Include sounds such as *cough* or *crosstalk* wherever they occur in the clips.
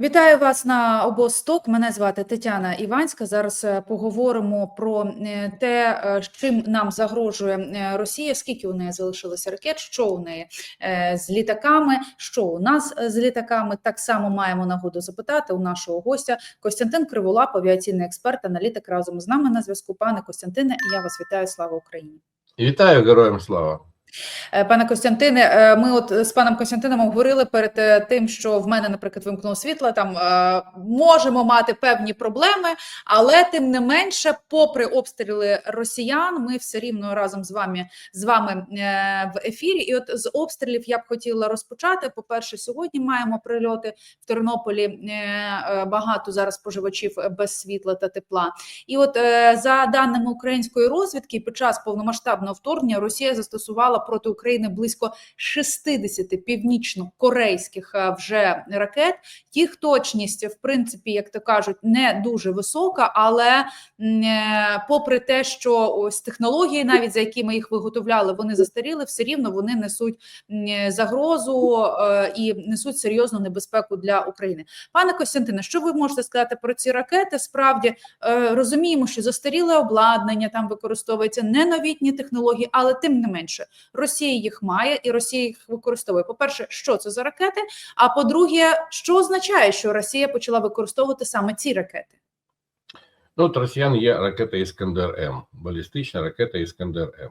Вітаю вас на обосток. Мене звати Тетяна Іванська. Зараз е, поговоримо про е, те, е, чим нам загрожує Росія. Скільки у неї залишилося ракет? Що у неї з літаками? Що у нас з літаками? Так само маємо нагоду запитати у нашого гостя Костянтин Криволап, авіаційний експерт, аналітик разом з нами на зв'язку. Пане Костянтине, я вас вітаю. Слава Україні. Вітаю героям слава. Е, Пане Костянтине, е, ми от з паном Костянтином говорили перед е, тим, що в мене, наприклад, вимкнуло світло. Там можемо мати певні проблеми, але тим не менше, попри обстріли росіян, ми все рівно разом з вами з вами в ефірі. І от з обстрілів я б хотіла розпочати. По перше, сьогодні маємо прильоти в Тернополі. Багато зараз споживачів без світла та тепла. І от за даними української розвідки, під час повномасштабного вторгнення Росія застосувала проти України близько 60 північно-корейських е, вже ракет. Їх точність, в принципі, як то кажуть, не дуже висока, але е, попри те, що ось технології, навіть за якими їх виготовляли, вони застаріли, все рівно вони несуть е, загрозу і несуть серйозну небезпеку для України. Пане Костянтине, що ви можете сказати про ці ракети? Справді розуміємо, що застаріле обладнання там використовується не новітні технології, але тим не менше Росія їх має і Росія їх використовує. По перше, що це за ракети? А по-друге, що означає, що Росія почала використовувати саме ці ракети? Ну, от росіян є ракета Іскандер М, балістична ракета Іскандер М.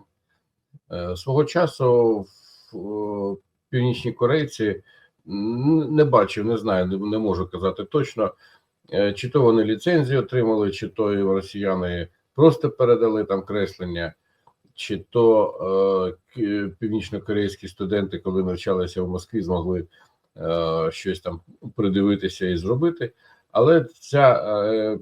Е, Свого часу в о, північні корейці не бачив, не знаю, не, можу казати точно, е, чи то вони ліцензію отримали, чи то росіяни просто передали там креслення, чи то е, північно-корейські студенти, коли навчалися в Москві, змогли е, щось там придивитися і зробити. Але ця е,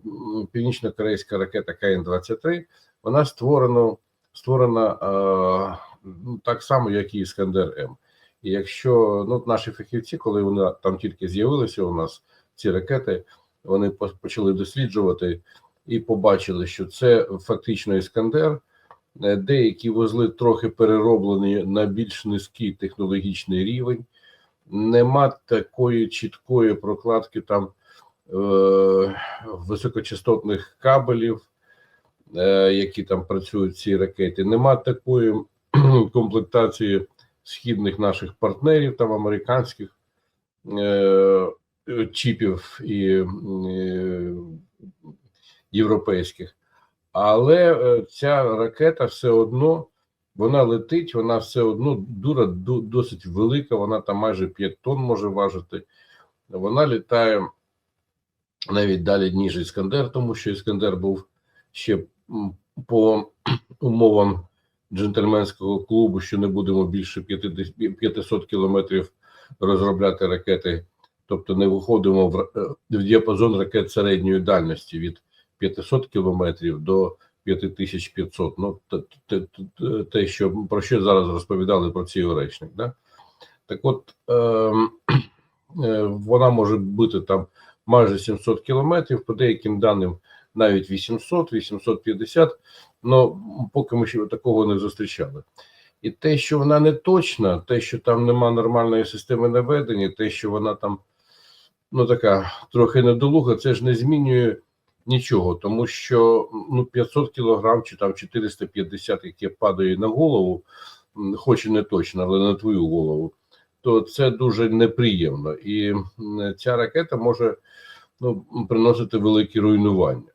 північно-корейська ракета КН-23, вона створена, створена е, ну, так само, як і Іскандер М. І якщо ну, наші фахівці, коли вони там тільки з'явилися у нас ці ракети, вони по- почали досліджувати і побачили, що це фактично Іскандер. Е, Деякі вузли трохи перероблені на більш низький технологічний рівень. Нема такої чіткої прокладки там е, високочастотних кабелів, е, які там працюють ці ракети. Нема такої *clears throat* комплектації східних наших партнерів, там американських е, чіпів і е, європейських. Але е, ця ракета все одно вона летить, вона все одно дура досить велика, вона там майже 5 тонн може важити. Вона літає навіть далі, ніж Іскандер, тому що Іскандер був ще по умовам джентльменського клубу, що не будемо більше 50 500 кілометрів розробляти ракети, тобто не виходимо в, е, в діапазон ракет середньої дальності від 500 кілометрів до 5500. Ну, те, що про що зараз розповідали про цей оречник. Да? Так от ем, е, вона може бути там майже 700 кілометрів, по деяким даним навіть 800, 850, але поки ми ще такого не зустрічали. І те, що вона не точна, те, що там нема нормальної системи наведення, те, що вона там ну така трохи недолуга, це ж не змінює нічого, тому що ну 500 кілограм чи там 450, яке падає на голову, хоч і не точно, але на твою голову, то це дуже неприємно. І ця ракета може ну, приносити великі руйнування.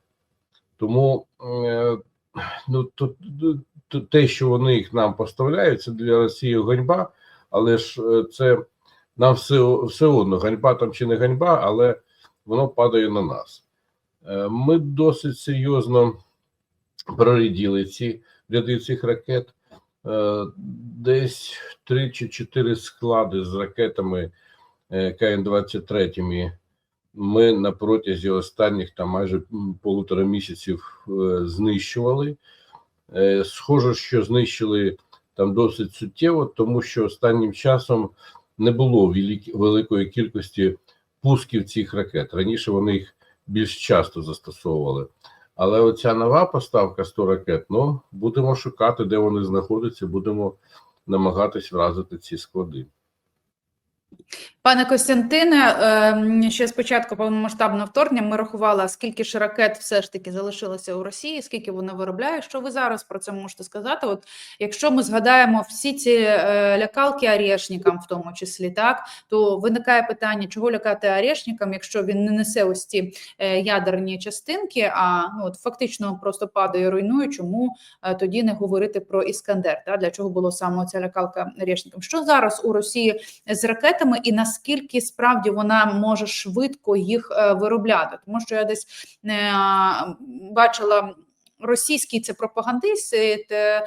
Тому е, ну, то, то, те, що вони їх нам поставляють, це для Росії ганьба, але ж е, це нам все, все одно ганьба там чи не ганьба, але воно падає на нас. Е, Ми досить серйозно проріділи ці ряди цих ракет. Е, Десь три чи чотири склади з ракетами е, КН-23 ми на протязі останніх там майже полутора місяців знищували. Схоже, що знищили там досить суттєво, тому що останнім часом не було великої кількості пусків цих ракет. Раніше вони їх більш часто застосовували. Але оця нова поставка 100 ракет, ну будемо шукати, де вони знаходяться, будемо намагатись вразити ці склади. Пане Костянтине, ем, ще спочатку повномасштабного вторгнення ми рахували, скільки ж ракет все ж таки залишилося у Росії, скільки вони виробляють. Що ви зараз про це можете сказати? От якщо ми згадаємо всі ці е, лякалки Арешникам, в тому числі, так то виникає питання, чого лякати Арешникам, якщо він не несе ось ці е, ядерні частинки, а ну от фактично просто падає, руйнує. Чому е, тоді не говорити про Іскандер? Та для чого було саме ця лякалка Арешникам? Що зараз у Росії з ракетами і наскільки справді вона може швидко їх е, виробляти? Тому що я десь е, бачила. Російський це пропагандист е, е,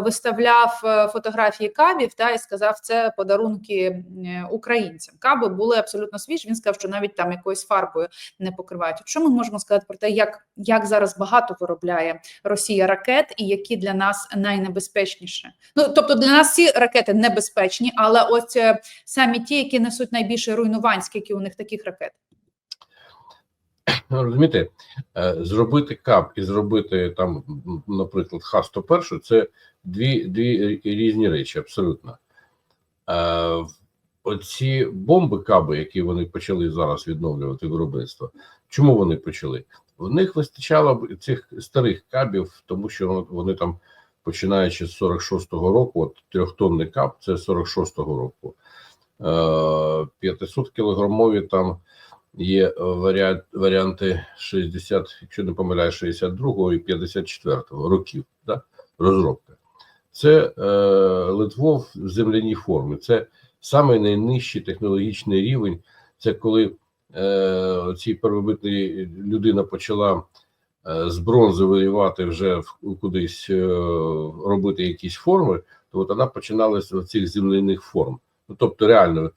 виставляв е, фотографії кабів та і сказав, це подарунки українцям. Каби були абсолютно свіжі. Він сказав, що навіть там якоюсь фарбою не покривають. Що ми можемо сказати про те, як, як зараз багато виробляє Росія ракет, і які для нас найнебезпечніші? Ну тобто для нас всі ракети небезпечні, але ось самі ті, які несуть найбільше руйнувань, скільки у них таких ракет. Ну, Розумієте, е, зробити КАП і зробити там, наприклад, Х-101 – це дві, дві різні речі, абсолютно. Е, Оці бомби каби, які вони почали зараз відновлювати виробництво, чому вони почали? В них вистачало цих старих кабів, тому що вони там, починаючи з 46-го року, от трьохтонний каб це 46-го року. Е, 500 кілограмові там є варіант, варіанти 60, якщо не помиляю, 62 і 54 років да, розробка. Це е, Литвов в земляній формі. Це самий найнижчий технологічний рівень. Це коли е, цій первобитній людина почала е, з бронзи виливати вже в, кудись е, робити якісь форми, то от вона починала з цих земляних форм. Ну, тобто, реально е,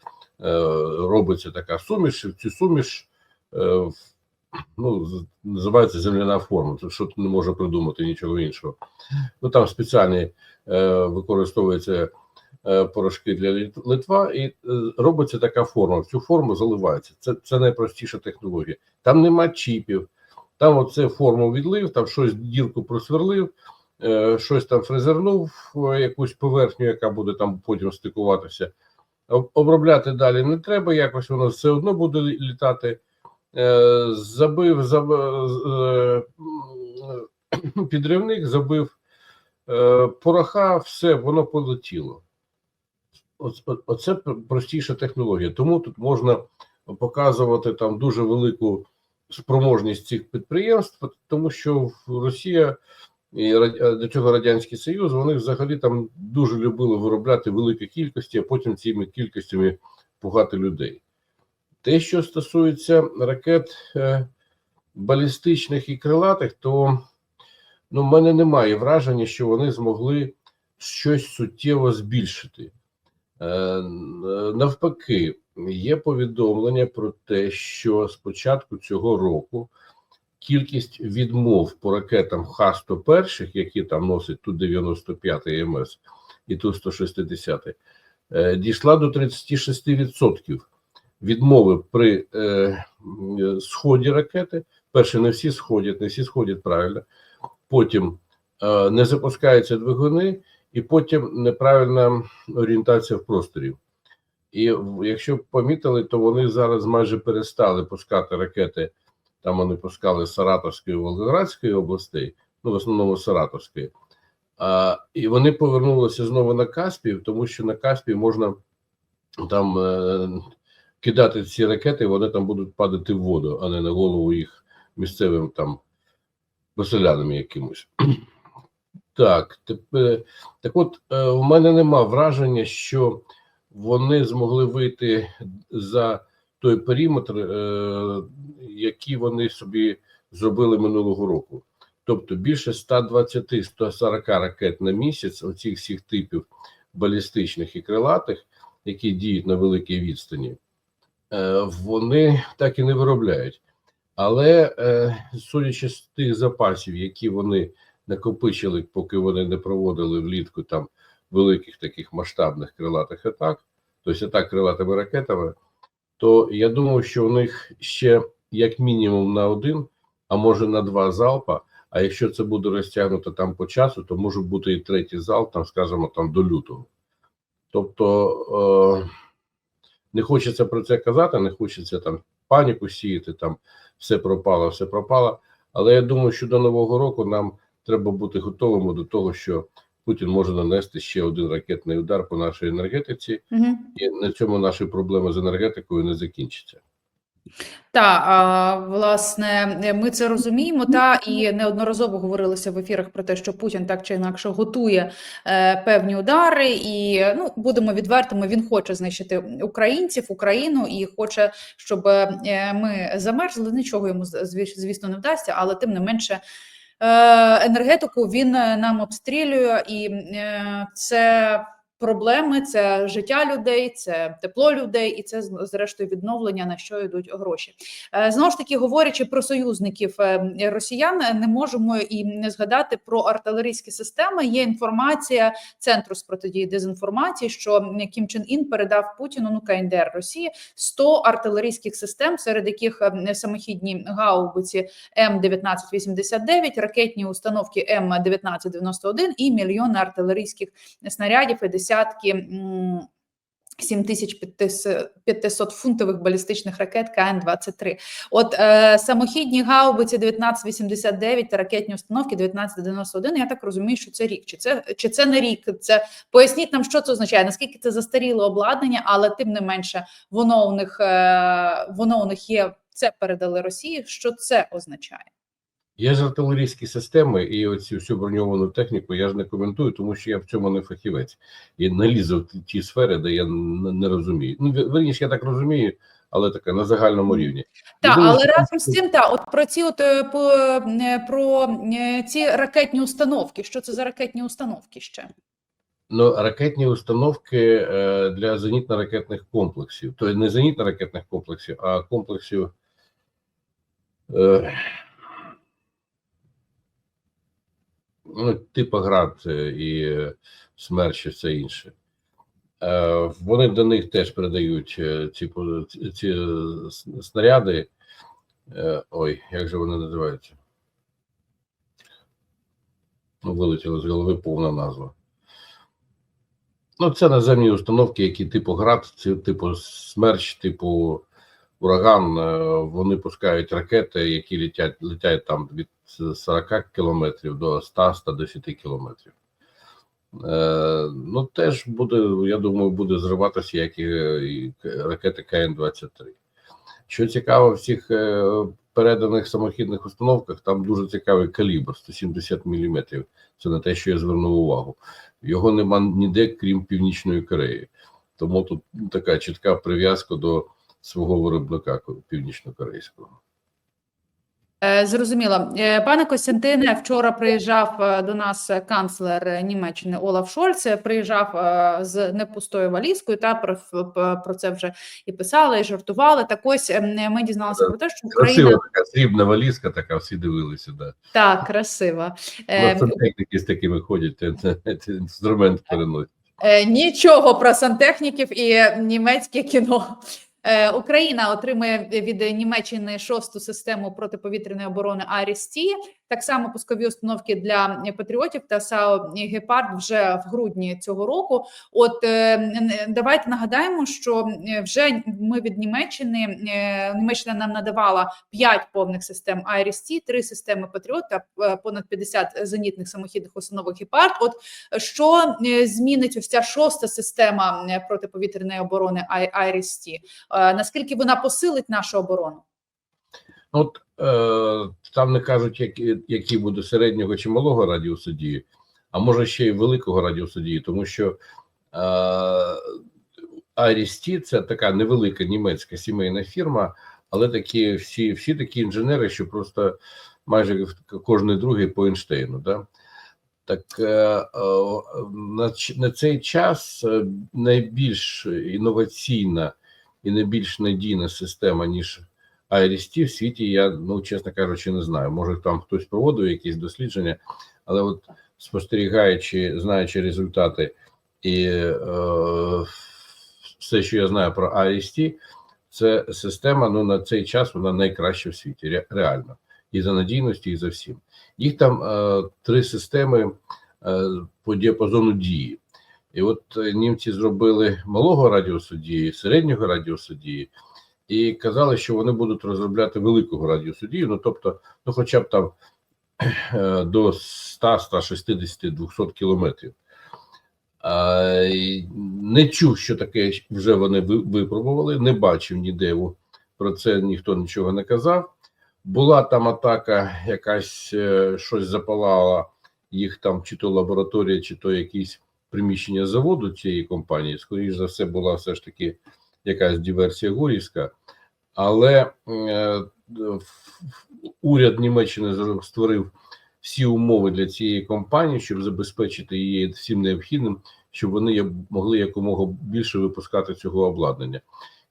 робиться така суміш, і в цю суміш е, ну, називається земляна форма. Тут що не можна придумати нічого іншого. Ну там спеціальні е, використовуються е, порошки для Литва, і е, робиться така форма. В цю форму заливається. Це, це найпростіша технологія. Там нема чіпів. Там оце форму відлив, там щось дірку просверлив, е, щось там фрезернув, е, якусь поверхню, яка буде там потім стикуватися. Об- Обробляти далі не треба, якось воно все одно буде літати. Е, Забив, заб... е, підривник, забив е, пороха, все, воно полетіло. Оце простіша технологія. Тому тут можна показувати там дуже велику спроможність цих підприємств, тому що Росія і е, до цього Радянський Союз вони взагалі там дуже любили виробляти великі кількості, а потім цими кількостями пугати людей. Те, що стосується ракет е, балістичних і крилатих, то ну, в мене немає враження, що вони змогли щось суттєво збільшити. Е, навпаки, є повідомлення про те, що з початку цього року кількість відмов по ракетам Х-101, які там носять Ту-95 МС і Ту-160, е, дійшла до 36% відмови при е, сході ракети. Перше, не всі сходять, не всі сходять правильно. Потім е, не запускаються двигуни, і потім неправильна орієнтація в просторі. І якщо помітили, то вони зараз майже перестали пускати ракети. Там вони пускали Саратовської і Волгоградської областей, ну в основному Саратовської. А, і вони повернулися знову на Каспій, тому що на Каспій можна там е, кидати ці ракети, вони там будуть падати в воду, а не на голову їх місцевим там поселянам якимось. *clears throat* Так, тепер, так от, е, у мене нема враження, що вони змогли вийти за той периметр, е, який вони собі зробили минулого року. Тобто більше 120-140 ракет на місяць, оцих всіх типів балістичних і крилатих, які діють на великій відстані, е, вони так і не виробляють. Але е, судячи з тих запасів, які вони накопичили, поки вони не проводили влітку там великих таких масштабних крилатих атак, тобто атак крилатими ракетами, то я думаю, що у них ще як мінімум на один, а може на два залпа. А якщо це буде розтягнуто там по часу, то може бути і третій залп, там, скажімо, там до лютого. Тобто, е, Не хочеться про це казати, не хочеться там паніку сіяти, там все пропало, все пропало. Але я думаю, що до нового року нам треба бути готовими до того, що Путін може нанести ще один ракетний удар по нашій енергетиці, Угу. і на цьому наші проблеми з енергетикою не закінчаться. Так, а, власне, ми це розуміємо, та і неодноразово говорилося в ефірах про те, що Путін так чи інакше готує е, певні удари, і ну будемо відвертими. Він хоче знищити українців, Україну і хоче, щоб е, ми замерзли. Нічого йому зві- звісно не вдасться, але тим не менше. Е, Енергетику він е, нам обстрілює, і е, це проблеми, це життя людей, це тепло людей, і це зрештою відновлення на що йдуть гроші. Е, Знову ж таки, говорячи про союзників е, росіян, не можемо і не згадати про артилерійські системи. Є інформація центру з протидії дезінформації, що Кім Чен Ін передав Путіну ну КНДР Росії 100 артилерійських систем, серед яких е, самохідні гаубиці М 1989 ракетні установки М 1991 і мільйони артилерійських снарядів і десятки. 7500 фунтових балістичних ракет КН-23. От е, самохідні гаубиці 1989 та ракетні установки 1991, я так розумію, що це рік. Чи це, чи це не рік? Це Поясніть нам, що це означає, наскільки це застаріле обладнання, але тим не менше воно у них, е, воно у них є, це передали Росії. Що це означає? Є ж артилерійські системи і оцю всю броньовану техніку я ж не коментую, тому що я в цьому не фахівець. І не лізу в ті- сфери, де я не, розумію. Ну, верніше, я так розумію, але таке на загальному рівні. Так, але що- разом з цим, та от про ці от е, по е, про е, ці ракетні установки. Що це за ракетні установки ще? Ну, ракетні установки для зенітно-ракетних комплексів, тобто не зенітно-ракетних комплексів, а комплексів. Е, ну, типу град і е, смерч і все інше. Е, вони до них теж передають е, ці, ці, снаряди. Ой, як же вони називаються? Ну, вилетіла з голови повна назва. Ну, це наземні установки, які типу град, типу смерч, типу ураган. е, Вони пускають ракети, які летять, летять там від 40 кілометрів до 100-110 кілометрів. Е, ну, теж буде, я думаю, буде зриватися, як і, ракети КН-23. Що цікаво, в цих е, переданих самохідних установках там дуже цікавий калібр 170 мм. Це не те, що я звернув увагу. Його нема ніде, крім Північної Кореї. Тому тут така чітка прив'язка до свого виробника ко- північно-корейського. Е, Зрозуміло. Е, Пане Костянтине, вчора приїжджав е, до нас канцлер Німеччини Олаф Шольц. Приїжджав з непустою валізкою. Та про, про це вже і писали, і жартували. Так ось ми дізналися про те, що Красива Україна така срібна валізка, така всі дивилися. Да. так красива. Сантехніки з такими ходять, інструмент переносять. Нічого про сантехніків і німецьке кіно. Е, Україна отримує від Німеччини шосту систему протиповітряної оборони Арісті. Так само пускові установки для патріотів та САУ Гепард вже в грудні цього року. От е, давайте нагадаємо, що е, вже ми від Німеччини е, Німеччина нам надавала 5 повних систем 3 системи Патріот та е, понад 50 зенітних самохідних установок Гепард. От що е, змінить ось ця шоста система е, протиповітряної оборони? Е, Наскільки вона посилить нашу оборону? От е, там не кажуть, які, які буде середнього чи малого радіусу дії, а може ще й великого радіусу дії, тому що е, Арісті це така невелика німецька сімейна фірма, але такі всі, всі такі інженери, що просто майже кожен другий по Ейнштейну. Да? Так е, на, на цей час е, найбільш інноваційна і найбільш надійна система, ніж IRST в світі, я, ну, чесно кажучи, не знаю. Може, там хтось проводив якісь дослідження, але от спостерігаючи, знаючи результати і е, все, що я знаю про IRST, це система, ну, на цей час вона найкраща в світі, ре- реально. І за надійністю, і за всім. Їх там е, три системи е, по діапазону дії. І от е, німці зробили малого радіусу дії, середнього радіусу дії, і казали, що вони будуть розробляти великого радіусу дії, ну тобто, ну хоча б там е, до 100, 160, 200 кілометрів. Не чув, що таке вже вони випробували, не бачив ніде про це ніхто нічого не казав. Була там атака, якась е, щось запалала їх там, чи то лабораторія, чи то якісь приміщення заводу цієї компанії. Скоріше за все, була все ж таки якась диверсія Гурівська. Але е, уряд Німеччини створив всі умови для цієї компанії, щоб забезпечити її всім необхідним, щоб вони могли якомога більше випускати цього обладнання.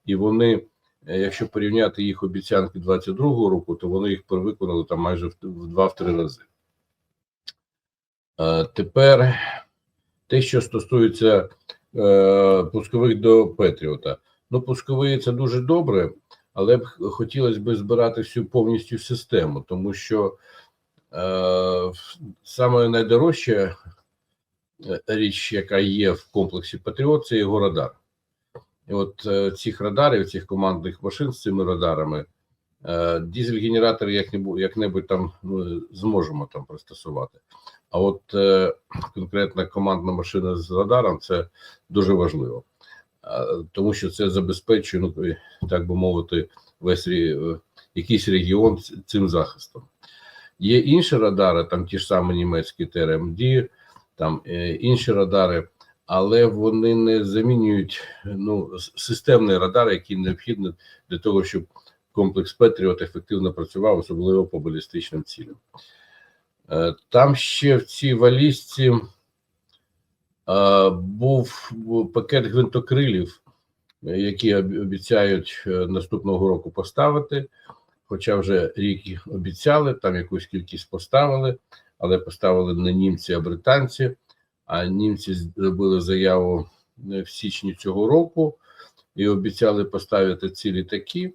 І вони, е, якщо порівняти їх обіцянки 22-го року, то вони їх перевиконали там майже в, два-три рази. Е, тепер те, що стосується пускових до Петріота. Ну, пусковий це дуже добре, але б хотілося б збирати всю повністю систему, тому що е, саме найдорожча е, річ, яка є в комплексі Патріот, це його радар. І от е, цих радарів, цих командних машин з цими радарами, е, дизель-генератори як-небудь, як-небудь там ну, зможемо там пристосувати. А от е, конкретна командна машина з радаром це дуже важливо, тому що це забезпечує, ну е, так би мовити, весь е, якийсь регіон цим захистом. Є інші радари, там ті ж самі німецькі ТРМД, там е, інші радари, але вони не замінюють ну, системний радар, який необхідний для того, щоб комплекс Петріот ефективно працював, особливо по балістичним цілям. Там ще в цій валізці був пакет гвинтокрилів, які обіцяють е, наступного року поставити. Хоча вже рік їх обіцяли, там якусь кількість поставили, але поставили не німці, а британці. А німці зробили заяву е, в січні цього року і обіцяли поставити ці літаки.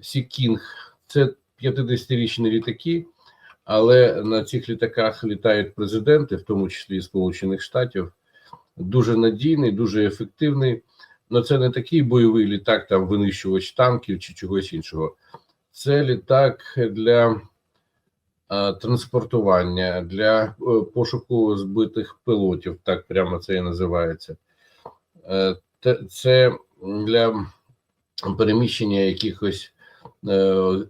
Сікінг це 50-річні літаки, але на цих літаках літають президенти, в тому числі і Сполучених Штатів. Дуже надійний, дуже ефективний. але це не такий бойовий літак, там винищувач танків чи чогось іншого. Це літак для е, транспортування, для е, пошуку збитих пілотів, так прямо це і називається. Е, це для переміщення якихось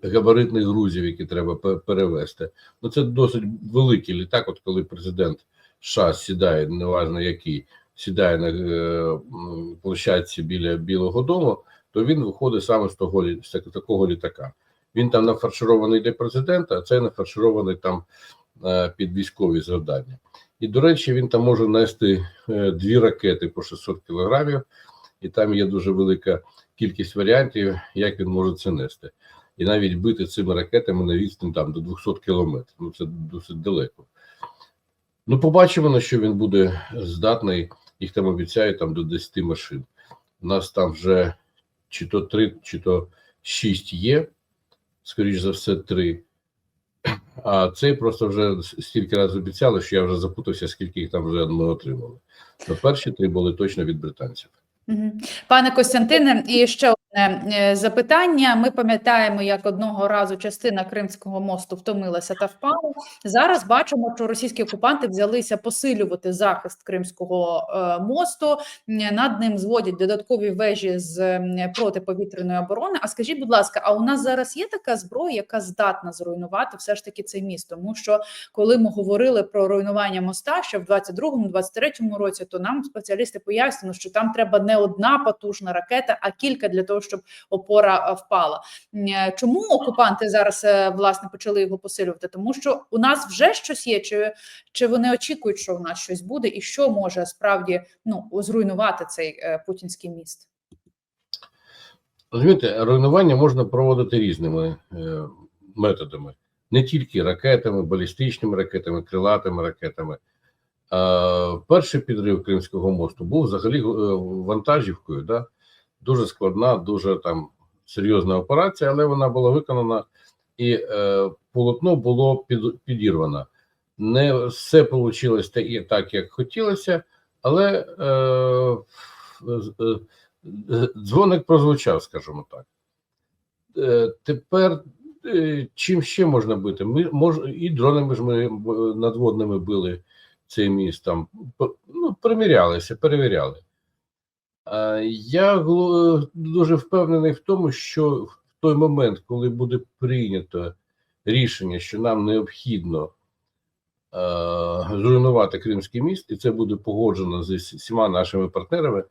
габаритних грузів, які треба пе- перевезти. Ну це досить великий літак. От коли президент США сідає, неважно який, сідає на е, площадці біля Білого Дому, то він виходить саме з того з такого літака. Він там нафарширований для президента, а це нафарширований там е, під військові завдання. І, до речі, він там може нести е, дві ракети по 600 кілограмів, і там є дуже велика кількість варіантів, як він може це нести. І навіть бити цими ракетами на відстань там до 200 кілометрів. Ну це досить далеко. Ну, побачимо, на що він буде здатний. Їх там обіцяють там до 10 машин. У нас там вже чи то 3, чи то 6 є, скоріш за все, 3. А цей просто вже стільки разів обіцяли, що я вже запутався, скільки їх там вже ми отримали. Но перші три були точно від британців. Пане Костянтине, і ще запитання. Ми пам'ятаємо, як одного разу частина Кримського мосту втомилася та впала. Зараз бачимо, що російські окупанти взялися посилювати захист Кримського е, мосту. Над ним зводять додаткові вежі з протиповітряної оборони. А скажіть, будь ласка, а у нас зараз є така зброя, яка здатна зруйнувати все ж таки цей міст? Тому що коли ми говорили про руйнування моста ще в 22-23 році, то нам спеціалісти пояснили, що там треба не одна потужна ракета, а кілька для того, щоб опора е, впала. Е, Чому окупанти зараз е, власне почали його посилювати? Тому що у нас вже щось є, чи, чи вони очікують, що у нас щось буде, і що може справді ну зруйнувати цей путінський міст? Розумієте, руйнування можна проводити різними методами, не тільки ракетами, балістичними ракетами, крилатими ракетами. Перший підрив Кримського мосту був взагалі вантажівкою, да? Дуже складна, дуже там серйозна операція, але вона була виконана і е, полотно було під, підірвано. Не все вийшло так, як хотілося, Але е, е, е, дзвоник прозвучав, скажімо так. Е, тепер е, чим ще можна бити? Ми мож, і дронами ж ми надводними били цей міст, там ну, примірялися, перевіряли. Е, Я гло- дуже впевнений в тому, що в той момент, коли буде прийнято рішення, що нам необхідно е, зруйнувати Кримський міст, і це буде погоджено зі всіма нашими партнерами,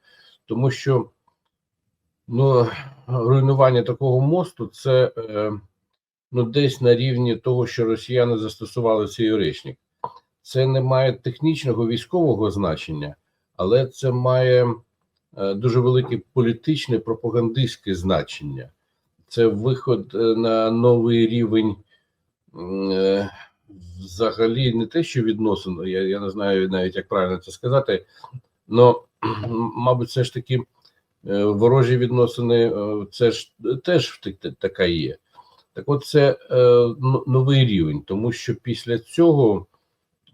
тому що ну, руйнування такого мосту це е, ну, десь на рівні того, що росіяни застосували цей оречник. Це не має технічного військового значення, але це має е, дуже велике політичне пропагандистське значення. Це виход е, на новий рівень е, взагалі не те, що відносин, я, я не знаю навіть, як правильно це сказати, але, *clears throat* мабуть, все ж таки е, ворожі відносини, е, це ж теж та- та- така є. Так от це е, ну, новий рівень, тому що після цього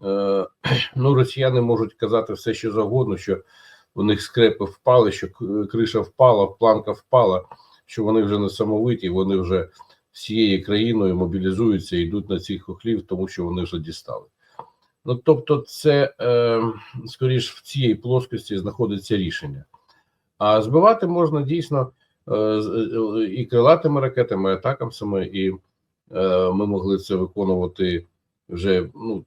е, *clears throat* ну, росіяни можуть казати все, що завгодно, що у них скрепи впали, що криша впала, планка впала, що вони вже не самовиті, вони вже всією країною мобілізуються і йдуть на цих хохлів, тому що вони вже дістали. Ну тобто, це е, скоріш в цій плоскості знаходиться рішення. А збивати можна дійсно е, е, і крилатими ракетами, атакамсами, і е, ми могли це виконувати вже ну,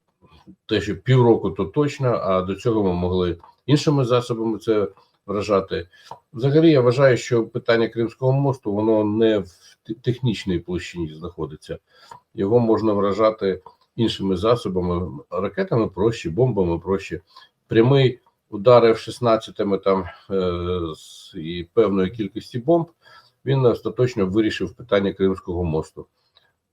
те, що півроку, то точно, а до цього ми могли іншими засобами це вражати. Взагалі, я вважаю, що питання Кримського мосту воно не в технічній площині знаходиться. Його можна вражати іншими засобами, ракетами проще, бомбами проще. Прямий удар F-16 там е, і певної кількості бомб. Він остаточно вирішив питання Кримського мосту.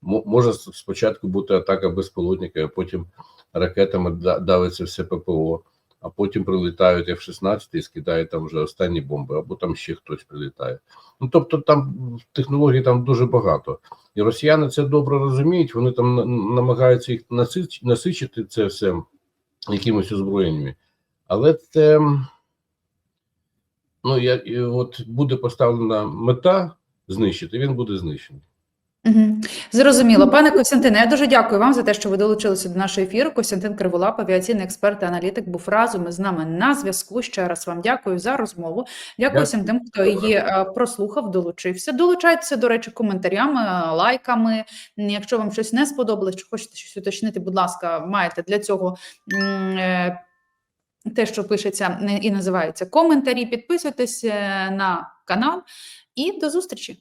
Мо- Може спочатку бути атака безпілотника, а потім ракетами да- давиться все ППО, а потім прилітають F-16 і скидають там вже останні бомби, або там ще хтось прилітає. Ну тобто там технологій там дуже багато. І росіяни це добре розуміють, вони там намагаються їх насичити це все якимось озброєннями. Але це ну, я, і от буде поставлена мета знищити, він буде знищений. Зрозуміло, пане Костянтине. Я дуже дякую вам за те, що ви долучилися до нашого ефіру. Костянтин Криволап, авіаційний експерт і аналітик, був разом із нами на зв'язку. Ще раз вам дякую за розмову. Дякую Дякую. всім тим, хто її е, прослухав, долучився. Долучайтеся, до речі, коментарями, е, лайками. М, Якщо вам щось не сподобалось, чи хочете щось уточнити, будь ласка, маєте для цього. м, е, Те, що пишеться не- і називається коментарі, підписуйтесь е, на канал і до зустрічі.